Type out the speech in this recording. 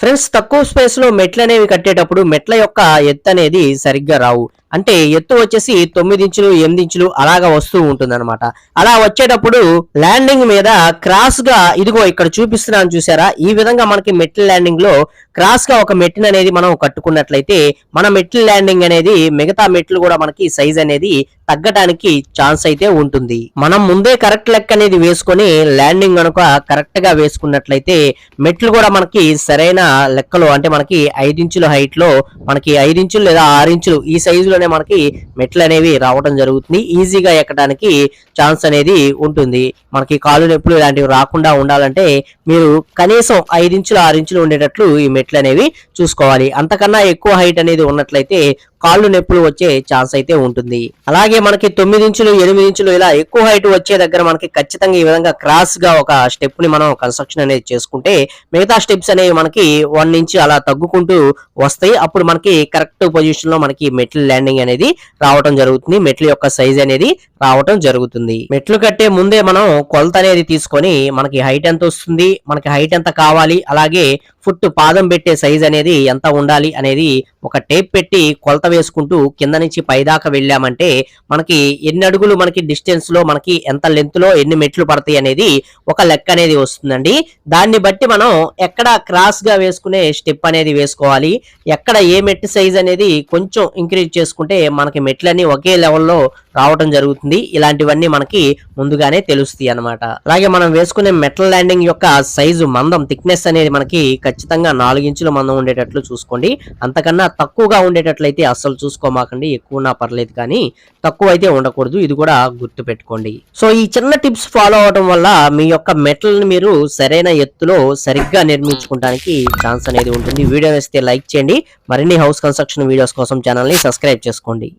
Friends తక్కువ స్పేస్లో మెట్లు అనేవి కట్టేటప్పుడు మెట్ల యొక్క ఎత్తు అనేది సరిగ్గా రావు. అంటే ఎత్తు వచ్చేసి తొమ్మిది ఇంచులు ఎనిమిది ఇంచులు అలాగా వస్తూ ఉంటుంది అలా వచ్చేటప్పుడు ల్యాండింగ్ మీద క్రాస్గా ఇదిగో ఇక్కడ చూపిస్తున్నాను చూసారా? ఈ విధంగా మనకి మెట్ల ల్యాండింగ్లో క్రాస్గా ఒక మెట్టిన అనేది మనం కట్టుకున్నట్లయితే మన మెట్ల ల్యాండింగ్ అనేది మిగతా మెట్లు కూడా మనకి సైజ్ అనేది తగ్గడానికి ఛాన్స్ అయితే ఉంటుంది. మనం ముందే కరెక్ట్ లెక్క అనేది వేసుకొని ల్యాండింగ్ కనుక కరెక్ట్గా వేసుకున్నట్లయితే మెట్లు కూడా మనకి సరైన లెక్కలో అంటే మనకి ఐదించుల హైట్లో మనకి ఐదించులు లేదా ఆరించులు ఈ సైజులోనే మనకి మెట్లు అనేవి రావడం జరుగుతుంది. ఈజీగా ఎక్కడానికి ఛాన్స్ అనేది ఉంటుంది. మనకి కాలు నొప్పులు ఇలాంటివి రాకుండా ఉండాలంటే మీరు కనీసం ఐదించులు ఆరించులు ఉండేటట్లు ఈ మెట్లు అనేవి చూసుకోవాలి. అంతకన్నా ఎక్కువ హైట్ అనేది ఉన్నట్లయితే కాళ్ళు నొప్పులు వచ్చే ఛాన్స్ అయితే ఉంటుంది. అలాగే మనకి తొమ్మిది ఇంచులు ఎనిమిది ఇంచులు ఇలా ఎక్కువ హైట్ వచ్చే దగ్గర మనకి ఖచ్చితంగా ఈ విధంగా క్రాస్గా ఒక స్టెప్ని మనం కన్స్ట్రక్షన్ అనేది చేసుకుంటే మిగతా స్టెప్స్ అనేవి మనకి వన్ ఇంచ్ అలా తగ్గుకుంటూ వస్తాయి. అప్పుడు మనకి కరెక్ట్ పొజిషన్లో మనకి మెట్లు ల్యాండింగ్ అనేది రావటం జరుగుతుంది. మెట్ల యొక్క సైజ్ అనేది రావటం జరుగుతుంది. మెట్లు కట్టే ముందే మనం కొలత అనేది తీసుకొని మనకి హైట్ ఎంత వస్తుంది మనకి హైట్ ఎంత కావాలి అలాగే ఫుట్ పాదం పెట్టే సైజ్ అనేది ఎంత ఉండాలి అనేది ఒక టేప్ పెట్టి కొలత వేసుకుంటూ కింద నుంచి పైదాకా వెళ్ళామంటే మనకి ఎన్ని అడుగులు మనకి డిస్టెన్స్లో మనకి ఎంత లెంత్లో ఎన్ని మెట్లు పడతాయి అనేది ఒక లెక్క అనేది వస్తుందండి. దాన్ని బట్టి మనం ఎక్కడ క్రాస్గా వేసుకునే స్టెప్ అనేది వేసుకోవాలి ఎక్కడ ఏ మెట్టు సైజ్ అనేది కొంచెం ఇంక్రీజ్ చేసుకుంటే మనకి మెట్లన్నీ ఒకే లెవెల్లో రావటం జరుగుతుంది. ఇలాంటివన్నీ మనకి ముందుగానే తెలుస్తాయి అన్నమాట. అలాగే మనం వేసుకునే మెటల్ ల్యాండింగ్ యొక్క సైజు మందం థిక్నెస్ అనేది మనకి ఖచ్చితంగా నాలుగించుల మందం ఉండేటట్లు చూసుకోండి. అంతకన్నా తక్కువగా ఉండేటట్లయితే అస్సలు చూసుకోమాకండి. ఎక్కువ పర్లేదు కానీ తక్కువ అయితే ఉండకూడదు. ఇది కూడా గుర్తు పెట్టుకోండి సో ఈ చిన్న టిప్స్ ఫాలో అవడం వల్ల మీ యొక్క మెటల్ని మీరు సరైన ఎత్తులో సరిగ్గా నిర్మించుకోవడానికి ఛాన్స్ అనేది ఉంటుంది. వీడియో వేస్తే లైక్ చేయండి. మరిన్ని హౌస్ కన్స్ట్రక్షన్ వీడియోస్ కోసం ఛానల్ని సబ్స్క్రైబ్ చేసుకోండి.